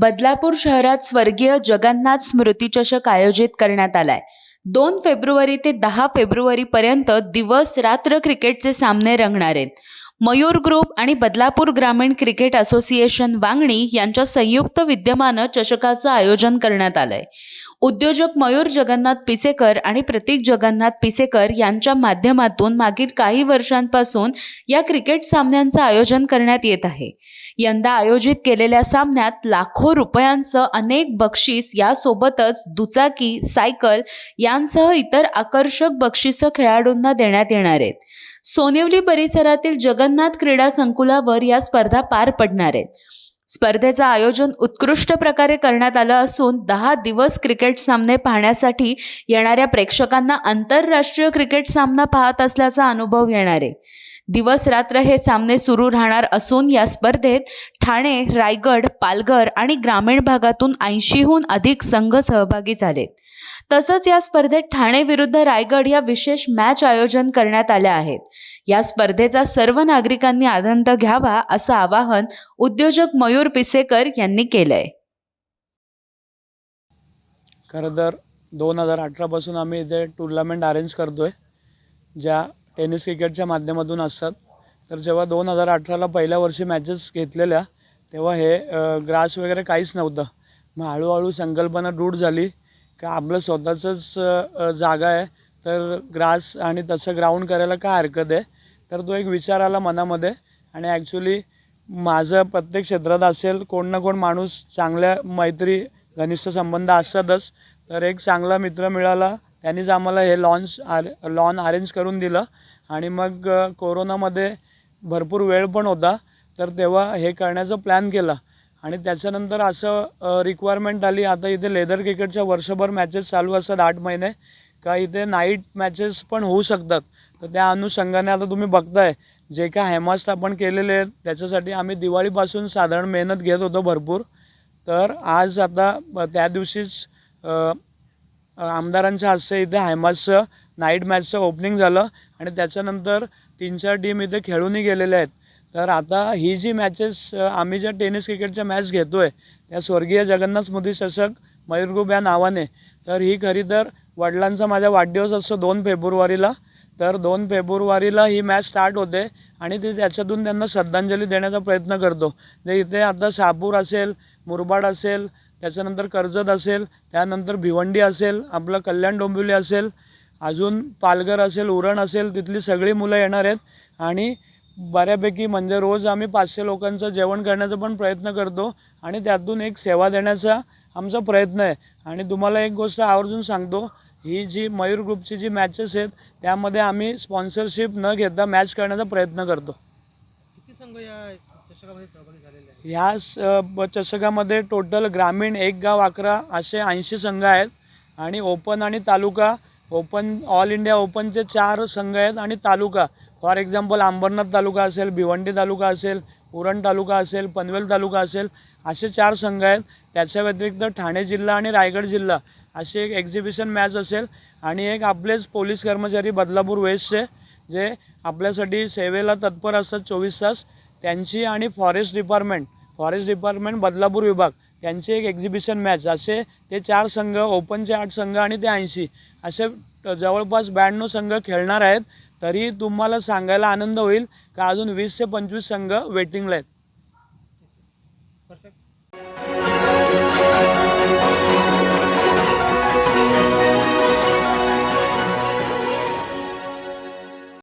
बदलापूर शहरात स्वर्गीय जगन्नाथ स्मृतीचषक आयोजित करण्यात आलाय. दोन फेब्रुवारी ते दहा फेब्रुवारीपर्यंत दिवस रात्र क्रिकेटचे सामने रंगणार आहेत. मयूर ग्रुप आणि बदलापूर ग्रामीण क्रिकेट असोसिएशन वांगणी यांच्या संयुक्त विद्यमानं चषकाचं आयोजन करण्यात आलंय. उद्योजक मयूर जगन्नाथ पिसेकर आणि प्रतीक जगन्नाथ पिसेकर यांच्या माध्यमातून मागील काही वर्षांपासून या क्रिकेट सामन्यांचं आयोजन करण्यात येत आहे. यंदा आयोजित केलेल्या सामन्यात लाखो रुपयांचं अनेक बक्षीस यासोबतच दुचाकी सायकल यांसह इतर आकर्षक बक्षिसं खेळाडूंना देण्यात येणार आहेत. सोनिवली परिसरातील जगन्नाथ क्रीडा संकुलावर या स्पर्धा पार पडणार आहेत. स्पर्धेचं आयोजन उत्कृष्ट प्रकारे करण्यात आलं असून दहा दिवस क्रिकेट सामने पाहण्यासाठी येणाऱ्या प्रेक्षकांना आंतरराष्ट्रीय क्रिकेट सामना पाहत असल्याचा अनुभव येणार आहे. दिवस रात्र हे सामने सुरू राहणार असून या स्पर्धेत ठाणे रायगड पालघर आणि ग्रामीण भागातून ऐंशीहून अधिक संघ सहभागी झालेत तसंच या स्पर्धेत ठाणे विरुद्ध रायगड या विशेष मॅच आयोजन करण्यात आल्या आहेत या स्पर्धेचा सर्व नागरिकांनी आनंद घ्यावा असं आवाहन उद्योजक मयूर पिसेकर यांनी केलंय. खरं तर दोन हजार अठरापासून आम्ही इथे टुर्नामेंट अरेंज करतो आहे ज्या टेनिस क्रिकेटच्या माध्यमातून असतात. तर जेव्हा दोन हजार अठराला पहिल्या वर्षी मॅचेस घेतलेल्या तेव्हा हे ग्रास वगैरे काहीच नव्हतं. मग हळूहळू संकल्पना रूढ झाली का आपलं स्वतःचंच जागा आहे. तर ग्रास आणि तसं ग्राउंड करायला काय हरकत आहे? तर तो एक विचार आला मनामध्ये. आणि ॲक्च्युली माझं प्रत्येक क्षेत्रात असेल कोण ना कोण माणूस चांगल्या मैत्री घनिष्ठ संबंध असतातच. तर एक चांगला मित्र मिळाला त्यांनीच आम्हाला हे लॉन्स आर लॉन अरेंज करून दिलं आणि मग कोरोनामध्ये भरपूर वेळ पण होता. तर तेव्हा हे करण्याचा प्लॅन केला. आणि त्याच्यानंतर असं रिक्वायरमेंट आली. आता इथे लेदर क्रिकेटच्या वर्षभर मॅचेस चालू असतात आठ महिने. का इथे नाईट मॅचेस पण होऊ शकतात. तर त्या अनुषंगाने आता तुम्ही बघताय. जे काय हेमास्ट आपण केलेले आहेत त्याच्यासाठी आम्ही दिवाळीपासून साधारण मेहनत घेत होतो भरपूर. तर आज आता त्या दिवशीच आमदारांच्या हस्ते इथे हायमासचं नाईट मॅचचं ओपनिंग झालं आणि त्याच्यानंतर तीन चार टीम इथे खेळूनही गेलेल्या आहेत. तर आता ही जी मॅचेस आम्ही ज्या टेनिस क्रिकेटच्या मॅच घेतो आहे त्या स्वर्गीय जगन्नाथ मोदी चषक मयूर या नावाने. तर ही खरी तर वडिलांचा माझा वाढदिवस असतो दोन फेब्रुवारीला. तर दोन फेब्रुवारीला ही मॅच स्टार्ट होते आणि ते त्याच्यातून त्यांना श्रद्धांजली देण्याचा प्रयत्न करतो. जे इथे आता शापूर असेल मुरबाड असेल त्याच्यानंतर कर्जत असेल त्यानंतर भिवंडी असेल आपलं कल्याण डोंबिवली असेल अजून पालघर असेल उरण असेल तिथली सगळी मुलं येणार आहेत. आणि बऱ्यापैकी म्हणजे रोज आम्ही पाचशे लोकांचं जेवण करण्याचा पण प्रयत्न करतो आणि त्यातून एक सेवा देण्याचा आमचा प्रयत्न आहे. आणि तुम्हाला एक गोष्ट आवर्जून सांगतो ही जी मयूर ग्रुपची जी मॅचेस आहेत त्यामध्ये आम्ही स्पॉन्सरशिप न घेता मॅच करण्याचा प्रयत्न करतो. किती संघ या ह्या स- चषकामध्ये टोटल ग्रामीण एक गाव अकरा असे ऐंशी संघ आहेत आणि ओपन आणि तालुका ओपन ऑल इंडिया ओपनचे चार संघ आहेत आणि तालुका. फॉर एक्झाम्पल अंबरनाथ तालुका असेल भिवंडी तालुका असेल उरण तालुका असेल पनवेल तालुका असेल असे चार संघ आहेत. त्याच्या व्यतिरिक्त ठाणे जिल्हा आणि रायगड जिल्हा अशी एक एक्झिबिशन मॅच असेल आणि एक आपलेच पोलीस कर्मचारी बदलापूर वेस्टचे जे आपल्यासाठी सेवेला तत्पर असतात चोवीस तास. त्यांची आणि forest department forest department Badlapur विभाग त्यांचे एक एक्झिबिशन मॅच असे ते चार संघ ओपनचे आठ संघ आणि ते ऐंशी. असे जवळपास ब्याण्णव संघ खेळणार आहेत. तरी तुम्हाला सांगायला आनंद होईल का अजून वीस ते पंचवीस संघ वेटिंगला आहेत.